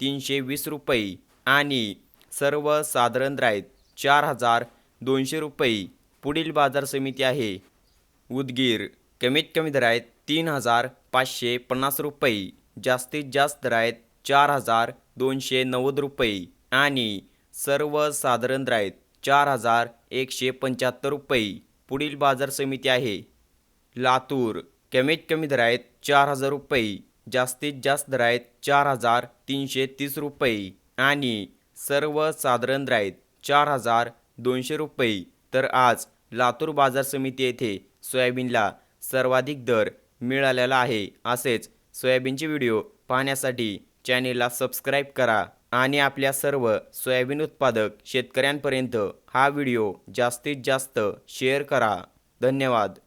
तीनशे वीस रुपये आणि सर्वसाधारण साधारण आहेत चार हजार दोनशे रुपये पुढील बाजार समिती आहे. उदगीर कमीत कमी दरायत आहेत तीन हजार पाचशे पन्नास रुपये जास्तीत जास्त दर आहेत चार हजार दोनशे नव्वद रुपये आणि सर्वसाधारण साधारण आहेत चार हजार एकशे पंच्याहत्तर रुपये पुढील बाजार समिती आहे. लातूर कमीत कमी दरायत आहेत चार हजार रुपये जास्तीत जास्त दर आहेत चार हजार तीनशे तीस रुपये आणि सर्वसाधारण दर चार हजार दोनशे रुपये. तर आज लातूर बाजार समिती येथे सोयाबीनला सर्वाधिक दर मिळालेला आहे असेच सोयाबीनचे व्हिडिओ पाहण्यासाठी चॅनेलला सबस्क्राईब करा आणि आपल्या सर्व सोयाबीन उत्पादक शेतकऱ्यांपर्यंत हा व्हिडिओ जास्तीत जास्त शेअर करा. धन्यवाद.